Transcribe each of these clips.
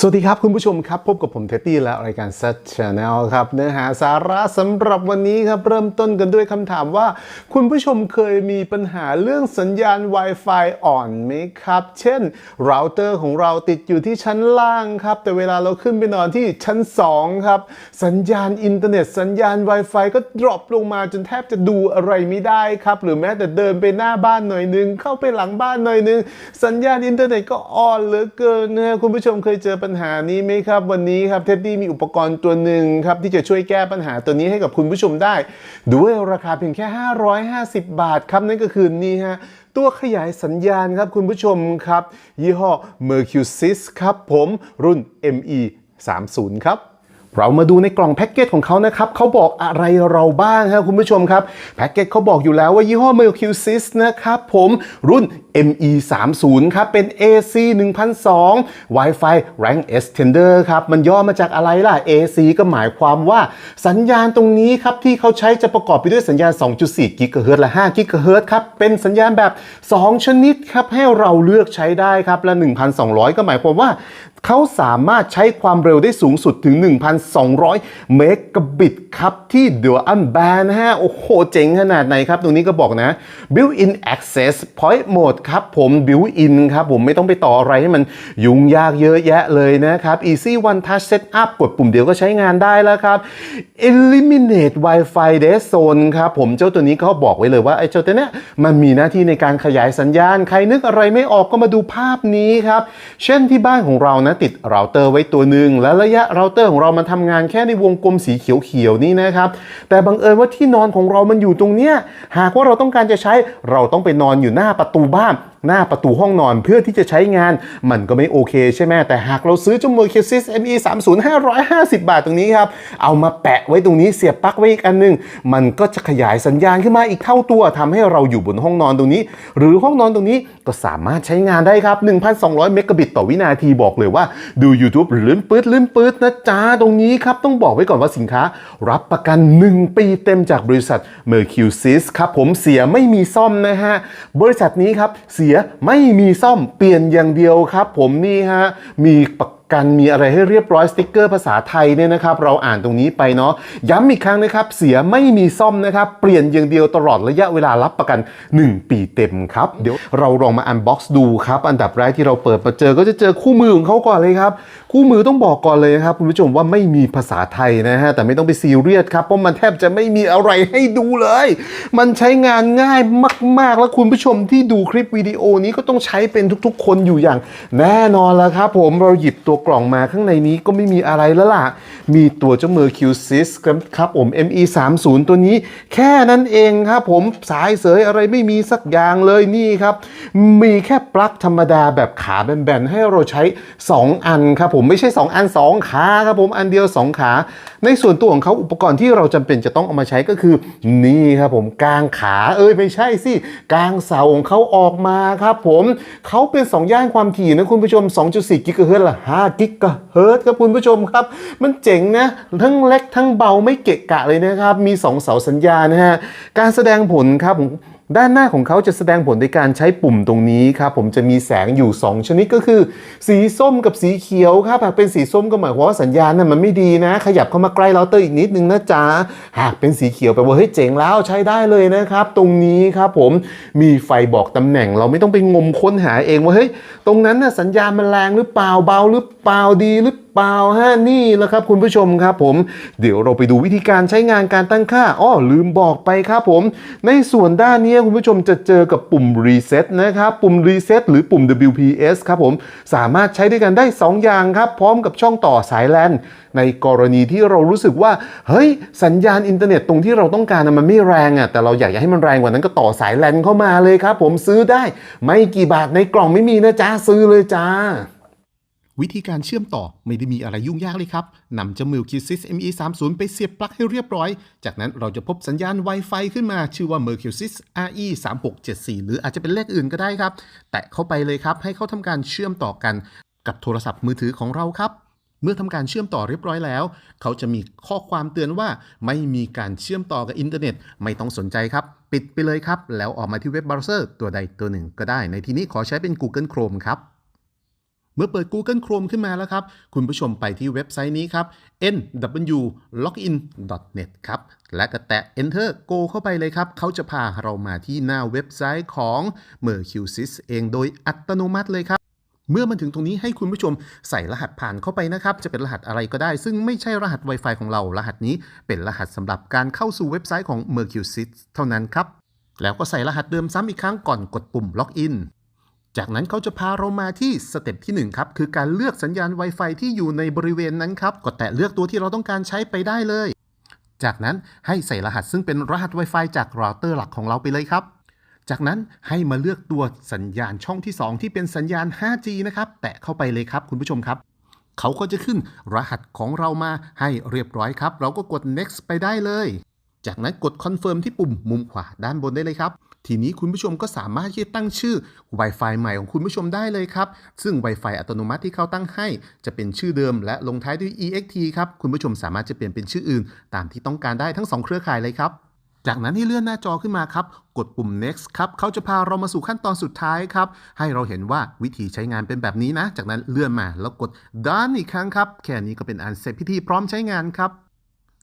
สวัสดีครับคุณผู้ชมครับ พบกับผมเทตตี้และรายการ Set Channel ครับเนื้อหาสาระสำหรับวันนี้ครับ เริ่มต้นกันด้วยคำถามว่า คุณผู้ชมเคยมีปัญหาเรื่องสัญญาณ Wi-Fi อ่อนไหมครับ เช่นเราเตอร์ของเราติดอยู่ที่ชั้นล่างครับ แต่เวลาเราขึ้นไปนอนที่ชั้น 2 ครับ สัญญาณอินเทอร์เน็ต สัญญาณ Wi-Fi ก็ดรอปลงมาจนแทบจะดูอะไรไม่ได้ครับ หรือแม้แต่เดินไปหน้าบ้านหน่อยนึง เข้าไปหลังบ้านหน่อยนึง สัญญาณอินเทอร์เน็ตก็อ่อนเหลือเกินนะคุณผู้ชมเคยเจอปัญหานี้ไหมครับ วันนี้ครับเท็ดดี้มีอุปกรณ์ตัวหนึ่งครับที่จะช่วยแก้ปัญหาตัวนี้ให้กับคุณผู้ชมได้ ด้วยราคาเพียงแค่ 550 บาทครับนั่นก็คือนี่ฮะตัวขยายสัญญาณครับคุณผู้ชมครับ ยี่ห้อ Mercusys ครับผมรุ่น ME 30ครับเรามาดูในกล่องแพ็กเกจของเขานะครับเขาบอกอะไรเราบ้างครับคุณผู้ชมครับ แพ็กเกจเขาบอกอยู่แล้วว่ายี่ห้อ Mercusys นะครับผมรุ่น ME 3 0 ครับเป็น AC 1002 Wi-Fi Rank Extender ครับมันย่อมาจากอะไรล่ะ AC ก็หมายความว่าสัญญาณตรงนี้ครับที่เขาใช้จะประกอบไปด้วยสัญญาณ 2.4 GHz และ 5 GHz ครับเป็นสัญญาณแบบ 2 ชนิดครับให้เราเลือกใช้ได้ครับและ 1,200 ก็หมายความว่าเขาสามารถใช้ความเร็วได้สูงสุดถึง 1,200 เมกะบิตครับที่ Dual Band นะฮะโอ้โหเจ๋งขนาดไหนครับ ตรงนี้ก็บอกนะ Built-in Access Point Mode ครับผม Built-in ครับผมไม่ต้องไปต่ออะไรให้มันยุ่งยากเยอะแยะเลยนะครับ Easy One Touch Setup กดปุ่มเดียวก็ใช้งานได้แล้วครับ Eliminate Wi-Fi Dead Zone ครับผมเจ้าตัวนี้เขาบอกไว้เลยว่าไอ้เจ้าตัวเนี้ยมันมีหน้าที่ในการขยายสัญญาณ ใครนึกอะไรไม่ออกก็มาดูภาพนี้ครับ เช่นที่บ้านของเรานะติดเราเตอร์ไว้ตัวหนึ่งและระยะเราเตอร์ของเรามันทำงานแค่ในวงกลมสีเขียวๆนี่นะครับ แต่บังเอิญว่าที่นอนของเรามันอยู่ตรงเนี้ยหากว่าเราต้องการจะใช้เราต้องไปนอนอยู่หน้าประตูบ้าน Come on. หน้าประตูห้องนอนเพื่อที่จะใช้งาน มันก็ไม่โอเคใช่ไหมแต่หากเราซื้อเจ้า Mercusys ME 3 0 550 บาทตรงนี้ครับ เอามาแปะไว้ตรงนี้เสียบปลั๊กไว้อีกอันหนึง มันก็จะขยายสัญญาณขึ้นมาอีกเท่าตัวทำให้เราอยู่บนห้องนอนตรงนี้ หรือห้องนอนตรงนี้ก็สามารถใช้งานได้ครับ 1,200 เมกะบิตต่อวินาทีบอกเลยว่าดู YouTube หรือลื่นปื๊ดลื่นปื๊ดนะจ๊ะตรงนี้ครับ ต้องบอกไว้ก่อนว่าสินค้า รับประกัน 1 ปีเต็มจากบริษัท Mercusys ครับผมเสียไม่มีซ่อมนะฮะ บริษัทนี้ครับเสียไม่มีซ่อมเปลี่ยนอย่างเดียวครับ ผมนี่ฮะมีประ กันมีอะไรให้เรียบร้อยสติกเกอร์ภาษาไทยเนี่ยนะครับเราอ่านตรงนี้ไปเนาะย้ำอีกครั้งนะครับเสียไม่มีซ่อมนะครับเปลี่ยนอย่างเดียวตลอดระยะเวลารับประกัน 1 ปีเต็มครับเดี๋ยวเราลองมาอันบ็อกซ์ดูครับอันดับแรกที่เราเปิดมาเจอก็จะเจอคู่มือของเขาก่อนเลยครับคู่มือต้องบอกก่อนเลยนะครับคุณผู้ชมว่าไม่มีภาษาไทยนะฮะแต่ไม่ต้องไปซีเรียสครับเพราะมันแทบจะไม่มีอะไรให้ดูเลย มันใช้งานง่ายมาก ๆ แล้วคุณผู้ชมที่ดูคลิปวิดีโอนี้ก็ต้องใช้เป็นทุก ๆ คนอยู่อย่าง แน่นอนแล้วครับผมเราหยิบตัวกล่องมาข้างในนี้ก็ไม่มีอะไรแล้วล่ะ มีตัวเจ้ามือ QSys ครับผม ME 3 0 ตัวนี้ แค่นั้นเองครับผมสายเสยอะไรไม่มีสักอย่างเลยนี่ครับ มีแค่ปลั๊กธรรมดาแบบขาแบนๆ ให้เราใช้ 2 อันครับผมไม่ใช่ 2 อัน 2 ขาครับผมอันเดียว 2 ขา ในส่วนตัวของเขาอุปกรณ์ที่เราจำเป็นจะต้องเอามาใช้ก็คือ นี่ครับผมกางขาเอ้ยไม่ใช่สิกางเสาของเขาออกมาครับผมเขาเป็น 2 ย่านความถี่นะคุณผู้ชม 2.4กิกะเฮิรตซ์ละ5กิกะเฮิร์ตครับคุณผู้ชมครับ มันเจ๋งนะ ทั้งเล็กทั้งเบาไม่เกะกะเลยนะครับ มี 2 เสาสัญญาณนะฮะ การแสดงผลครับ ด้านหน้าของเขาจะแสดงผลในการใช้ปุ่มตรงนี้ครับผมจะมีแสงอยู่ 2 ชนิดก็คือ สีส้มกับสีเขียวครับหากเป็นสีส้มก็หมายความว่าสัญญาณน่ะมันไม่ดีนะ ขยับเข้ามาใกล้เราเตอร์อีกนิดนึงนะจ๊ะหากเป็นสีเขียวแปลว่าเฮ้ยเจ๋งแล้วใช้ได้เลยนะครับ ตรงนี้ครับผมมีไฟบอกตำแหน่งเราไม่ต้องไปงมค้นหาเองว่าเฮ้ยตรงนั้นน่ะสัญญาณมันแรงหรือเปล่าเบาหรือเปล่าดีหรือเปล่า ปล่าฮะนี่แหละครับคุณผู้ชมครับผมเดี๋ยวเราไปดูวิธีการใช้งานการตั้งค่าอ้อลืมบอกไปครับผม ในส่วนด้านนี้คุณผู้ชมจะเจอกับปุ่ม reset นะครับ ปุ่ม reset หรือปุ่ม WPS ครับผมสามารถใช้ด้วยกันได้ 2 อย่างครับ พร้อมกับช่องต่อสายแลนในกรณีที่เรารู้สึกว่า เฮ้ย สัญญาณอินเทอร์เน็ตตรงที่เราต้องการมันไม่แรงอะแต่เราอยากจะให้มันแรงกว่านั้นก็ต่อสายแลนเข้ามาเลยครับ ผมซื้อได้ ไม่กี่บาทในกล่องไม่มีนะจ๊ะซื้อเลยจ้า วิธีการเชื่อมต่อไม่ได้มีอะไรยุ่งยากเลยครับนำเจ้ามิลคิซิส ME 3 0 ไปเสียบปลั๊กให้เรียบร้อย จากนั้นเราจะพบสัญญาณ Wi-Fi ขึ้นมา ชื่อว่า Mercusys RE 3 6 7 4 หรืออาจจะเป็นเลขอื่นก็ได้ครับ แตะเข้าไปเลยครับ ให้เขาทำการเชื่อมต่อกันกับโทรศัพท์มือถือของเราครับเมื่อทำการเชื่อมต่อเรียบร้อยแล้ว เขาจะมีข้อความเตือนว่าไม่มีการเชื่อมต่อกับอินเทอร์เน็ต ไม่ต้องสนใจครับ ปิดไปเลยครับ แล้วออกมาที่เว็บเบราว์เซอร์ตัวใดตัวหนึ่งก็ได้ ในที่นี้ขอใช้เป็น Google Chrome ครับ เมื่อเปิด Google Chrome ขึ้นมาแล้วครับ คุณผู้ชมไปที่เว็บไซต์นี้ครับ nwlogin.net ครับ และก็แตะ Enter Go เข้าไปเลยครับ เขาจะพาเรามาที่หน้าเว็บไซต์ของ Mercusys เองโดยอัตโนมัติเลยครับเมื่อมันถึงตรงนี้ให้คุณผู้ชมใส่รหัสผ่านเข้าไปนะครับ จะเป็นรหัสอะไรก็ได้ ซึ่งไม่ใช่รหัส Wi-Fi ของเรา รหัสนี้เป็นรหัสสำหรับการเข้าสู่เว็บไซต์ของ Mercusys เท่านั้นครับ แล้วก็ใส่รหัสเดิมซ้ำอีกครั้งก่อนกดปุ่มล็อกอิน จากนั้นเขาจะพาเรามาที่สเต็ปที่ 1 ครับ คือการเลือกสัญญาณ Wi-Fi ที่อยู่ในบริเวณนั้นครับ กดแตะเลือกตัวที่เราต้องการใช้ไปได้เลย จากนั้นให้ใส่รหัสซึ่งเป็นรหัส Wi-Fi จากเราเตอร์หลักของเราไปเลยครับ จากนั้นให้มาเลือกตัวสัญญาณช่องที่ 2 ที่เป็นสัญญาณ 5G นะครับ แตะเข้าไปเลยครับคุณผู้ชมครับ เขาก็จะขึ้นรหัสของเรามาให้เรียบร้อยครับ เราก็กด next ไปได้เลย จากนั้นกด confirm ที่ปุ่มมุมขวาด้านบนได้เลยครับ ทีนี้คุณผู้ชมก็สามารถที่จะตั้งชื่อ Wi-Fi ใหม่ของคุณผู้ชมได้เลยครับ ซึ่ง Wi-Fi อัตโนมัติที่เขาตั้งให้ จะเป็นชื่อเดิมและลงท้ายด้วย EXT ครับคุณผู้ชมสามารถจะเปลี่ยนเป็นชื่ออื่น ตามที่ต้องการได้ทั้ง 2 เครือข่ายเลยครับจากนั้นให้เลื่อนหน้าจอขึ้นมาครับ กดปุ่ม next ครับ เขาจะพาเรามาสู่ขั้นตอนสุดท้ายครับ ให้เราเห็นว่าวิธีใช้งานเป็นแบบนี้นะ จากนั้นเลื่อนมาแล้วกด done อีกครั้งครับ แค่นี้ก็เป็นอันเสร็จพิธีพร้อมใช้งานครับ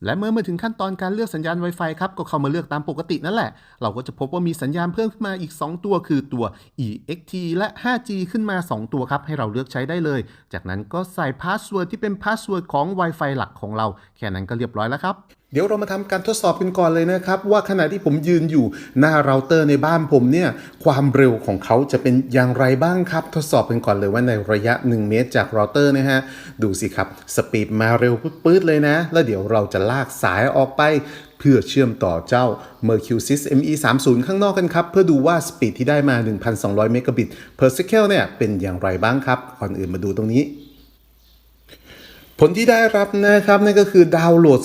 และเมื่อมาถึงขั้นตอนการเลือกสัญญาณ Wi-Fi ครับ ก็เข้ามาเลือกตามปกตินั่นแหละ เราก็จะพบว่ามีสัญญาณเพิ่มขึ้นมาอีก 2 ตัวคือตัว EXT และ 5G ขึ้นมา 2 ตัวครับ ให้เราเลือกใช้ได้เลย จากนั้นก็ใส่พาสเวิร์ดที่เป็นพาสเวิร์ดของ Wi-Fi หลักของเรา แค่นั้นก็เรียบร้อยแล้วครับ เดี๋ยวเรามาทำการทดสอบกันก่อนเลยนะครับ ว่าขณะที่ผมยืนอยู่หน้าเราเตอร์ในบ้านผมเนี่ยความเร็วของเขาจะเป็นอย่างไรบ้างครับ ทดสอบกันก่อนเลยว่าในระยะ 1 เมตรจากเราเตอร์นะฮะดูสิครับสปีดมาเร็วปื๊ดเลยนะ แล้วเดี๋ยวเราจะลากสายออกไปเพื่อเชื่อมต่อเจ้า Mercusys ME 3 0ข้างนอกกันครับ เพื่อดูว่าสปีดที่ได้มา 1,200 เมกะบิต per second เนี่ยเป็นอย่างไรบ้างครับก่อนอื่นมาดูตรงนี้ ลที่ได้รับนะครับนั่นก็คือดาวน์โหลด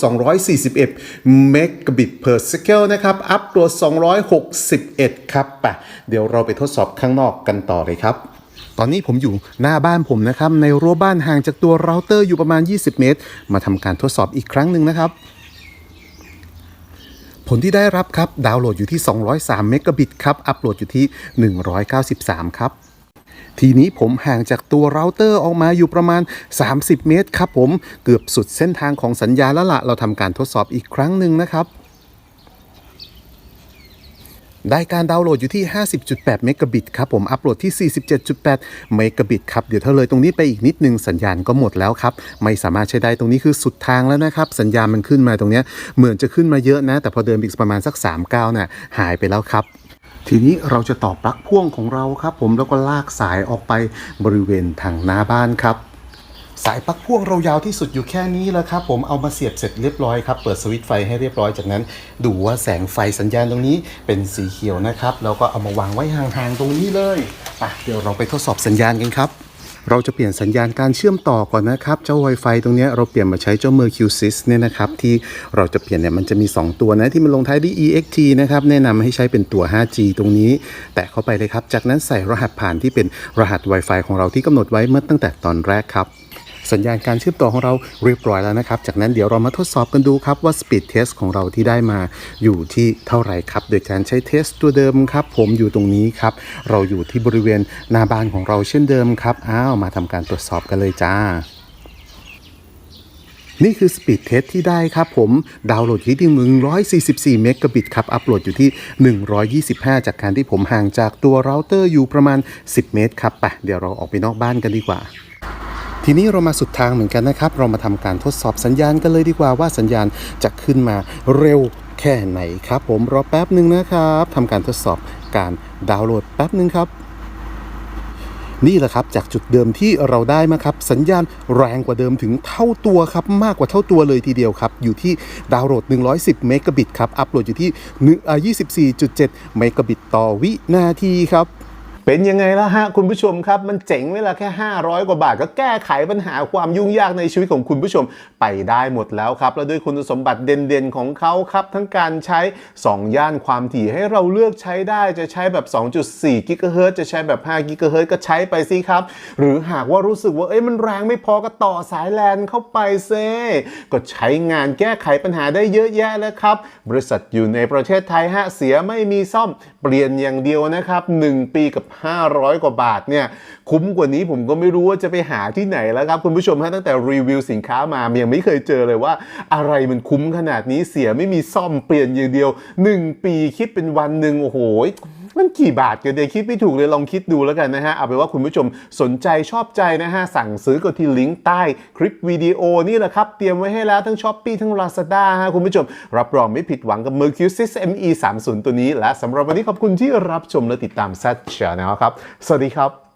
241 เมกะบิต per second นะครับ อัพโหลด 261 ครับปะเดี๋ยวเราไปทดสอบข้างนอกกันต่อเลยครับตอนนี้ผมอยู่หน้าบ้านผมนะครับ ในรั้วบ้านห่างจากตัวเราเตอร์อยู่ประมาณ 20 เมตร มาทำการทดสอบอีกครั้งหนึ่งนะครับ ผลที่ได้รับครับ ดาวน์โหลดอยู่ที่ 203 เมกะบิตครับ อัพโหลดอยู่ที่ 193 ครับ ทีนี้ผมห่างจากตัวเราเตอร์ออกมาอยู่ประมาณ 30 เมตรครับผมเกือบสุดเส้นทางของสัญญาณแล้วละเราทำการทดสอบอีกครั้งหนึ่งนะครับได้การดาวน์โหลดอยู่ที่ 50.8 เมกะบิตครับผมอัปโหลดที่ 47.8 เมกะบิตครับ เดี๋ยวถ้าเลยตรงนี้ไปอีกนิดนึงสัญญาณก็หมดแล้วครับ ไม่สามารถใช้ได้ตรงนี้คือสุดทางแล้วนะครับ สัญญาณมันขึ้นมาตรงนี้เหมือนจะขึ้นมาเยอะนะ แต่พอเดินอีกประมาณสัก3ก้าวน่ะหายไปแล้วครับ ทีนี้เราจะต่อปลั๊กพ่วงของเราครับ ผมแล้วก็ลากสายออกไปบริเวณทางหน้าบ้านครับ สายปลั๊กพ่วงเรายาวที่สุดอยู่แค่นี้แล้วครับ ผมเอามาเสียบเสร็จเรียบร้อยครับเปิดสวิตช์ไฟให้เรียบร้อยจากนั้น ดูว่าแสงไฟสัญญาณตรงนี้เป็นสีเขียวนะครับแล้วก็เอามาวางไว้ห่างๆตรงนี้เลยอะเดี๋ยวเราไปทดสอบสัญญาณกันครับ เราจะเปลี่ยนสัญญาณการเชื่อมต่อก่อนนะครับ เจ้า Wi-Fi ตรงนี้เราเปลี่ยนมาใช้เจ้า Mercusys เนี่ยนะครับที่เราจะเปลี่ยนเนี่ยมันจะมี 2 ตัวนะที่มันลงท้ายด้วย EXT นะครับแนะนำให้ใช้เป็นตัว 5G ตรงนี้ แตะเข้าไปเลยครับ จากนั้นใส่รหัสผ่านที่เป็นรหัส Wi-Fi ของเราที่กำหนดไว้เมื่อตั้งแต่ตอนแรกครับ สัญญาณการเชื่อมต่อของเราเรียบร้อยแล้วนะครับ จากนั้นเดี๋ยวเรามาทดสอบกันดูครับว่า Speed Test ของเราที่ได้มาอยู่ที่เท่าไหร่ครับ โดยการใช้เทสตัวเดิมครับ ผมอยู่ตรงนี้ครับ เราอยู่ที่บริเวณหน้าบ้านของเราเช่นเดิมครับ อ้าวมาทำการตรวจสอบกันเลยจ้านี่คือ Speed Test ที่ได้ครับผมดาวน์โหลดอยู่ที่144 เมกะบิตครับ อัปโหลดอยู่ที่ 125 จากการที่ผมห่างจากตัวเราเตอร์อยู่ประมาณ 10 เมตรครับไปเดี๋ยวเราออกไปนอกบ้านกันดีกว่า ทีนี้เรามาสุดทางเหมือนกันนะครับ เรามาทำการทดสอบสัญญาณกันเลยดีกว่าว่าสัญญาณจะขึ้นมาเร็วแค่ไหนครับ ผมรอแป๊บหนึ่งนะครับทำการทดสอบการดาวน์โหลดแป๊บหนึ่งครับนี่แหละครับจากจุดเดิมที่เราได้มาครับ สัญญาณแรงกว่าเดิมถึงเท่าตัวครับ มากกว่าเท่าตัวเลยทีเดียวครับ อยู่ที่ดาวน์โหลด 110 เมกะบิตครับ อัปโหลดอยู่ที่1อ่า24.7 เมกะบิตต่อวินาทีครับ เป็นยังไงล่ะฮะคุณผู้ชมครับ มันเจ๋งเวลาแค่ 500 กว่าบาท ก็แก้ไขปัญหาความยุ่งยากในชีวิตของคุณผู้ชมไปได้หมดแล้วครับ และด้วยคุณสมบัติเด่นๆของเขาครับ ทั้งการใช้ 2 ย่านความถี่ให้เราเลือกใช้ได้จะใช้แบบ 2.4กิกะเฮิรตซ์จะใช้แบบ5กิกะเฮิรตซ์ก็ใช้ไปสิครับ หรือหากว่ารู้สึกว่าเอ้ยมันแรงไม่พอก็ต่อสายแลนเข้าไปเซก็ใช้งานแก้ไขปัญหาได้เยอะแยะแล้วครับบริษัทอยู่ในประเทศไทยฮะเสียไม่มีซ่อมเปลี่ยนอย่างเดียวนะครับ 1 ปีกับ500 กว่าบาทเนี่ยคุ้มกว่านี้ผมก็ไม่รู้ว่าจะไปหาที่ไหนแล้วครับคุณผู้ชมฮะตั้งแต่รีวิวสินค้ามายังไม่เคยเจอเลยว่า อะไรมันคุ้มขนาดนี้เสียไม่มีซ่อมเปลี่ยนอย่างเดียว 1 ปีคิดเป็นวันหนึ่งโอ้โห มันกี่บาทกันเดี๋ยวคิดไม่ถูกเลยลองคิดดูแล้วกันนะฮะ เอาเป็นว่าคุณผู้ชมสนใจชอบใจนะฮะ สั่งซื้อก็ที่ลิงก์ใต้คลิปวิดีโอนี่แหละครับ เตรียมไว้ให้แล้วทั้งช้อปปี้ทั้ง Lazada ฮะคุณผู้ชม รับรองไม่ผิดหวังกับ Mercusis ME 3 0ตัวนี้ และสำหรับวันนี้ขอบคุณที่รับชมและติดตาม Z Channel ครับ สวัสดีครับ